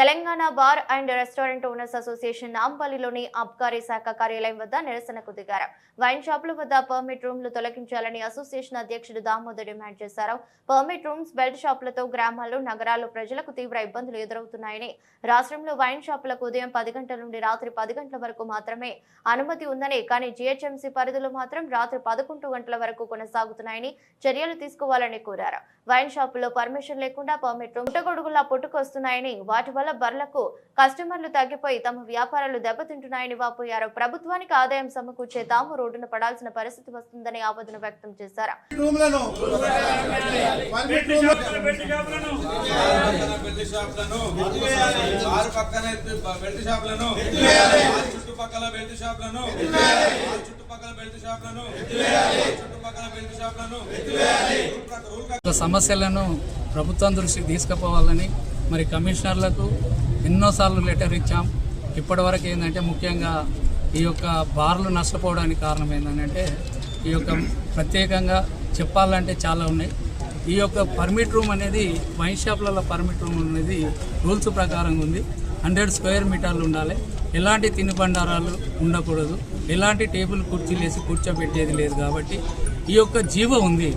Telangana bar and restaurant owners association నాంపల్లిలోని అబ్కారీ శాఖ కార్యాలయం వద్ద నిరసనకు దిగారు. వైన్ షాపుల వద్ద పర్మిట్ రూమ్లు తొలగించాలని అసోసియేషన్ అధ్యక్షుడు దామోదర్ డిమాండ్ చేశారు. పర్మిట్ రూమ్స్ బెల్ట్ షాపులతో గ్రామాలు నగరాల్లో ప్రజలకు తీవ్ర ఇబ్బందులు ఎదురవుతున్నాయని. రాష్ట్రంలో వైన్ షాపులకు ఉదయం పది గంటల నుండి రాత్రి పది గంటల వరకు మాత్రమే అనుమతి ఉందని కానీ జీహెచ్ఎంసీ పరిధిలో మాత్రం రాత్రి పదకొండు గంటల వరకు కొనసాగుతున్నాయని చర్యలు తీసుకోవాలని కోరారు. వైన్ షాపుల్లో పర్మిషన్ లేకుండా పర్మిట్ రూమ్ పుట్టగొడుగులా పుట్టుకొస్తున్నాయని వాటి వల్ల బర్లకు కస్టమర్లు తగ్గిపోయి తమ వ్యాపారాలు దెబ్బతింటున్నాయని వాపోయారు ప్రభుత్వానికి ఆదాయం సమకూర్చే తాము రోడ్డున పడాల్సిన పరిస్థితి వస్తుందని ఆవేదన వ్యక్తం చేశారు రూమ్లను పర్మిట్ రూమ్లను బెల్ట్ షాపులను బెల్ట్ షాపులను ఆరు పక్కన బెల్ట్ షాపులను ఆరు చుట్టుపక్కల బెల్ట్ షాపులను ఆరు చుట్టుపక్కల బెల్ట్ షాపులను ఆరు చుట్టుపక్కల బెల్ట్ షాపులను రూల్ ప్రకారం- యొక్క సమస్యలను ప్రభుత్వం దృష్టికి తీసుకుపోవాలని మరి కమిషనర్లకు ఎన్నోసార్లు లెటర్ ఇచ్చాం. ఇప్పటివరకు ఏంటంటే ముఖ్యంగా ఈ యొక్క బార్లు నష్టపోవడానికి కారణం ఏంటంటే ఈ యొక్క ప్రత్యేకంగా చెప్పాలంటే చాలా ఉన్నాయి. ఈ యొక్క పర్మిట్ రూమ్ అనేది వైన్ షాప్లలో పర్మిట్ రూమ్ అనేది రూల్స్ ప్రకారంగా ఉంది. హండ్రెడ్ స్క్వేర్ మీటర్లు ఉండాలి. ఎలాంటి తినుబండారాలు ఉండకూడదు. ఎలాంటి టేబుల్ కుర్చీలు వేసి కూర్చోబెట్టేది లేదు కాబట్టి ఈ యొక్క జీవ ఉంది.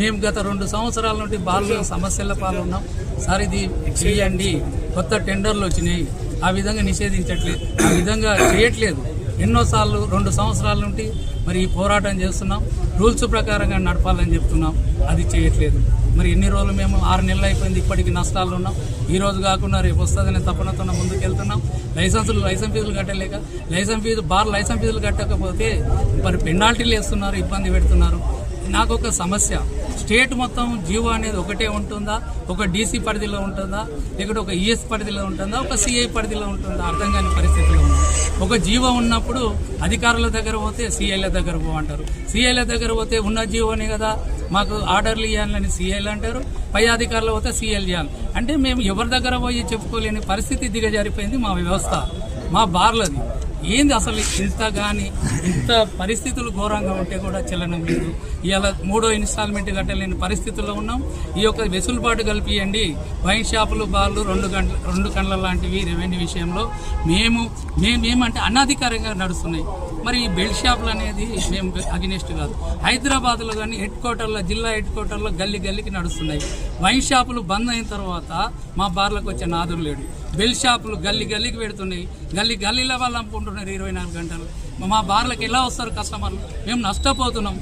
మేము గత రెండు సంవత్సరాల నుండి బాల్లో సమస్యల పాలున్నాం. సార్ ఇది చేయండి. కొత్త టెండర్లు వచ్చినాయి. ఆ విధంగా నిషేధించట్లేదు. ఆ విధంగా చేయట్లేదు. ఎన్నోసార్లు రెండు సంవత్సరాల నుండి మరి ఈ పోరాటం చేస్తున్నాం. రూల్స్ ప్రకారంగా నడపాలని చెప్తున్నాం. అది చేయట్లేదు. మరి ఎన్ని రోజులు మేము ఆరు నెలలు అయిపోయింది ఇప్పటికి నష్టాలు ఉన్నాం. ఈ రోజు కాకుండా రేపు వస్తుందనే తపనతో ముందుకు వెళ్తున్నాం లైసెన్సులు లైసెన్స్ ఫీజులు కట్టలేక లైసెన్స్ ఫీజు బార్ లైసెన్స్ ఫీజులు కట్టకపోతే మరి పెనాల్టీలు వేస్తున్నారు ఇబ్బంది పెడుతున్నారు. నాకు ఒక సమస్య. స్టేట్ మొత్తం జీవో అనేది ఒకటే ఉంటుందా? ఒక డీసీ పరిధిలో ఉంటుందా? లేకపోతే ఒక ఈఎస్ పరిధిలో ఉంటుందా? ఒక సిఐ పరిధిలో ఉంటుందా? అర్థం కాని పరిస్థితిలో ఉంది ఒక జీవో ఉన్నప్పుడు అధికారుల దగ్గర పోతే సిఐల దగ్గర పోమంటారు. సిఐల దగ్గర పోతే ఉన్న జీవోనే కదా? మాకు ఆర్డర్లు ఇవ్వాలని సిఐలు అంటారు. పై అధికారులు పోతే సిఐలు చేయాలి. అంటే మేము ఎవరి దగ్గర పోయి చెప్పుకోలేని పరిస్థితి దిగజారిపోయింది మా వ్యవస్థ మా బార్లది. ఏంది అసలు ఇంత కానీ ఇంత పరిస్థితులు ఘోరంగా ఉంటే కూడా చెల్లడం లేదు. ఇవాళ మూడో ఇన్స్టాల్మెంట్ కట్టలేని పరిస్థితుల్లో ఉన్నాం. ఈ యొక్క వెసులుబాటు కల్పియండి. వైన్ షాపులు బార్లు రెండు గంటల రెండు కండ్ల లాంటివి రెవెన్యూ విషయంలో మేము మేమేమంటే అనధికారంగా నడుస్తున్నాయి. మరి ఈ బెల్ట్ షాపులు అనేది మేము అగ్నిస్ట్ కాదు. హైదరాబాద్లో కానీ హెడ్ క్వార్టర్లో జిల్లా హెడ్ క్వార్టర్లో గల్లీ గల్లీకి నడుస్తున్నాయి. వైన్ షాపులు బంద్ అయిన తర్వాత మా బార్లకు వచ్చే నాదురు లేడు. బెల్ షాపులు గల్లీ గల్లీకి పెడుతున్నాయి. గల్లీ గల్లీల వాళ్ళు అమ్ముకుంటున్నారు ఇరవై నాలుగు గంటలు. మా బార్లకు ఎలా వస్తారు కస్టమర్లు? మేము నష్టపోతున్నాం.